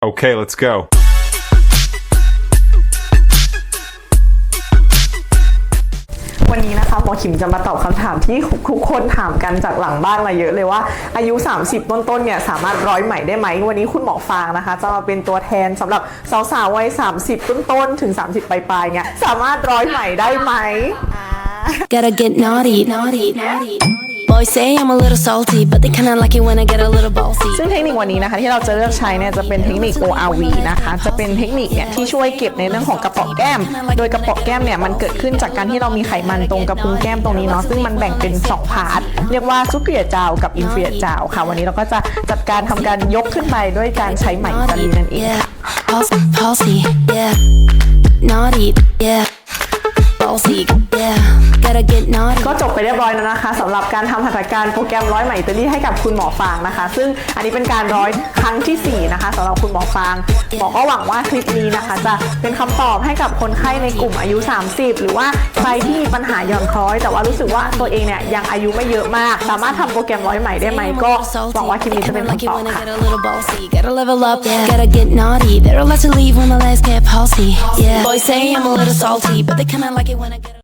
Okay, let's go. วันนี้นะคะหมอขิมจะมาตอบคำถามที่ทุกคนถามกันจากหลังบ้านมาเยอะเลยว่าอายุ 30 ต้นๆเนี่ยสามารถร้อยไหมได้ไหมวันนี้คุณหมอฟางนะคะ จะมาเป็นตัวแทนสำหรับสาวๆวัย 30 ต้นๆถึง 30 ปลายๆเนี่ยสามารถร้อยไหมได้ไหม Gotta get naughty, naughty, naughty. Boys say I'm a little salty, but they kinda like it when I get a little bossy. ซึ่งเทคนิควันนี้นะคะที่เราจะเลือกใช้เนี่ยจะเป็นเทคนิค ORV นะคะ จะเป็นเทคนิคเนี่ยที่ช่วยเก็บในเรื่องของกระเป๋าแก้ม โดยกระเป๋าแก้มเนี่ยมันเกิดขึ้นจากการที่เรามีไขมันตรงกระพุ้งแก้มตรงนี้เนาะซึ่งมันแบ่งเป็น 2 พาร์ท เรียกว่าซุปเปอร์จาวกับอินเฟียจาวค่ะ วันนี้เราก็จะจัดการทำการยกขึ้นไปด้วยการใช้ไหมอิตาลีนั่นเอง yeah. Palsy, palsy, yeah. Naughty, yeah. Bossy, yeah. Gotta get naughty. ก็จบไปเรียบร้อยแล้วนะคะสำหรับการทำหัตถการโปรแกรมร้อยไหมอิตาลีให้กับคุณหมอฟางนะคะ ซึ่งอันนี้เป็นการร้อยครั้งทีสี่ 4 นะคะสำหรับคุณหมอฟางหมอก็หวังว่าคลิปนี้นะคะ จะเป็นคำตอบให้กับคนไข้ในกลุ่มอายุ 30 หรือว่าใครที่มีปัญหาหย่อนคล้อย แต่ว่ารู้สึกว่าตัวเองเนี่ยยังอายุไม่เยอะมาก สามารถทำโปรแกรมร้อยไหมได้ไหมก็หวังว่าคลิปนี้จะเป็น Like it คำตอบ when I ค่ะ get a little bossy. Gotta level up, yeah. Gotta get naughty. They're allowed to leave when my legs get palsy. Yeah. Boys say I'm a little salty, but they kinda like it when I get.